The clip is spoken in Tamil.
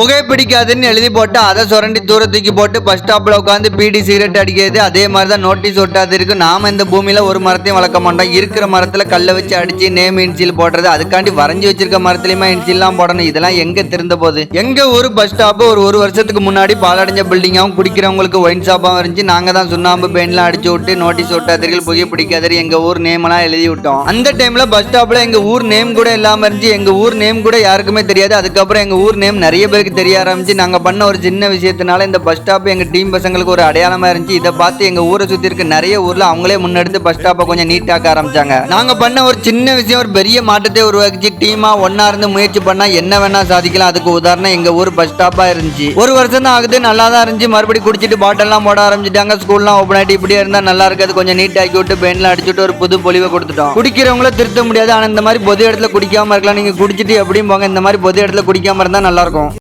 புகைப்பிடிக்காதுன்னு எழுதி போட்டு அதை சுரண்டி தூரத்துக்கு போட்டு பஸ் ஸ்டாப்பில் உட்காந்து பீடி சிகரெட் அடிக்கிறது அதே மாதிரி தான் நோட்டீஸ் ஒட்டாது இருக்கு. நாம இந்த பூமியில ஒரு மரத்தையும் வளர்க்க மாட்டோம். இருக்கிற மரத்துல கல்லை வச்சு அடிச்சு நேம் இன்சில் போடுறது அதுக்காண்டி வரைஞ்சி வச்சிருக்க மரத்துலயுமா இன்சில்லாம் போடணும். இதெல்லாம் எங்க திருந்த போகுது? எங்க ஊர் பஸ் ஸ்டாப்பு ஒரு ஒரு வருஷத்துக்கு முன்னாடி பாலடைஞ்ச பில்டிங்காகவும் குடிக்கிறவங்களுக்கு ஒயின் ஷாப்பாகவும் இருந்துச்சு. நாங்க தான் சுண்ணாம்பு பெயின்லாம் அடிச்சு விட்டு நோட்டீஸ் ஒட்டாதீர்கள் புகை பிடிக்காதீர்கள் எங்க ஊர் நேம் எல்லாம் எழுதி விட்டோம். அந்த டைம்ல பஸ் ஸ்டாப்ல எங்க ஊர் நேம் கூட இல்லாம இருந்துச்சு. எங்க ஊர் நேம் கூட யாருக்குமே தெரியாது. அதுக்கப்புறம் எங்க ஊர் நேம் நிறைய பேருக்கு தெரிய ஆரம்பிச்சு நாங்கள் பண்ண ஒரு சின்ன விஷயத்தினால இந்த பஸ் ஸ்டாப் எங்கள் டீம் பசங்களுக்கு ஒரு அடையாளமாக இருந்துச்சு. இதை பார்த்து எங்கள் ஊரை சுற்றி இருக்க நிறைய ஊரில் அவங்களே முன்னெடுத்து பஸ் ஸ்டாப்பை கொஞ்சம் நீட்டாக்க ஆரம்பிச்சாங்க. நாங்கள் பண்ண ஒரு சின்ன விஷயம் ஒரு பெரிய மாற்றத்தை உருவாக்கிச்சு. டீமாக ஒன்றா இருந்து முயற்சி பண்ணால் என்ன வேணால் சாதிக்கலாம். அதுக்கு உதாரணம் எங்கள் ஊர் பஸ் ஸ்டாப்பாக இருந்துச்சு. ஒரு வருஷம் தான் ஆகுது நல்லா தான் இருந்துச்சு. மறுபடியும் குடிச்சிட்டு பாட்டெல்லாம் போட ஆரம்பிச்சிட்டாங்க. ஸ்கூல்லாம் ஓப்பன் ஆகிட்டு இப்படியே இருந்தால் நல்லா இருக்காது கொஞ்சம் நீட் ஆக்கி விட்டு பெயின்லாம் அடிச்சுட்டு ஒரு புது பொலிவை கொடுத்துட்டோம். குடிக்கிறவங்கள திருத்த முடியாது. ஆனால் இந்த மாதிரி பொது இடத்துல குடிக்காம இருக்கலாம். நீங்கள் குடிச்சிட்டு எப்படியும் போங்க. இந்த மாதிரி பொது இடத்துல குடிக்காம இருந்தால் நல்லாயிருக்கும்